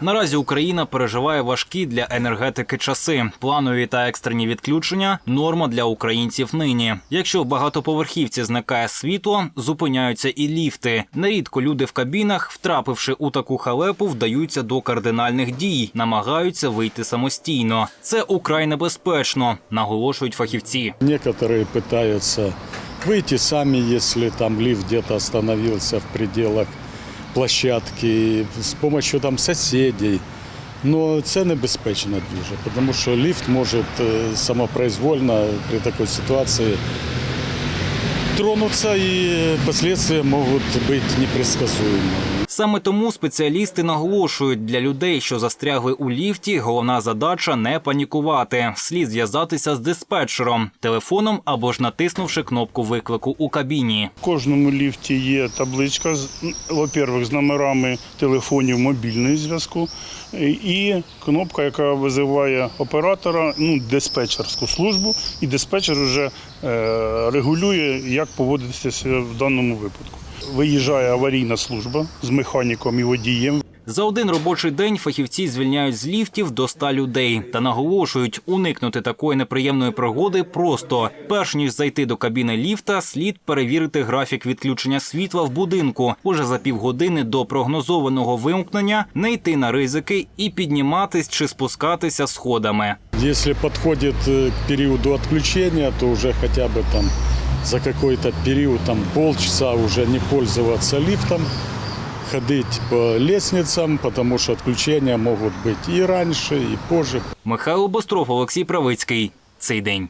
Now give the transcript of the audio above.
Наразі Україна переживає важкі для енергетики часи. Планові та екстрені відключення норма для українців нині. Якщо в багатоповерхівці зникає світло, зупиняються і ліфти. Нерідко люди в кабінах, втрапивши у таку халепу, вдаються до кардинальних дій, намагаються вийти самостійно. Це украй небезпечно, наголошують фахівці. Некоторые пытаются выйти сами, если там лифт где-то остановился в пределах площадки, з помощью там соседей. Но це небезпечно дуже, тому що ліфт може е, самопроизвольно при такій ситуації тронутися і последствия можуть бути непредсказуемыми. Саме тому спеціалісти наголошують, для людей, що застрягли у ліфті, головна задача не панікувати. Слід зв'язатися з диспетчером, телефоном або ж натиснувши кнопку виклику у кабіні. В кожному ліфті є табличка, во-первых, з номерами телефонів мобільного зв'язку і кнопка, яка визиває оператора, ну, диспетчерську службу, і диспетчер вже е, регулює, як поводитися в даному випадку. Виїжджає аварійна служба з механіком і водієм. За один робочий день фахівці звільняють з ліфтів до 100 людей та наголошують, уникнути такої неприємної пригоди просто. Перш ніж зайти до кабіни ліфта, слід перевірити графік відключення світла в будинку. Уже за півгодини до прогнозованого вимкнення не йти на ризики і підніматись чи спускатися сходами. Если подходит э, к периоду отключения, то уже хотя бы там за какой-то период, там полчаса уже не пользоваться лифтом, ходить по лестницам, потому что отключения могут быть и раньше, и позже. Михайло Бостров, Олексій Правицький. Цей день.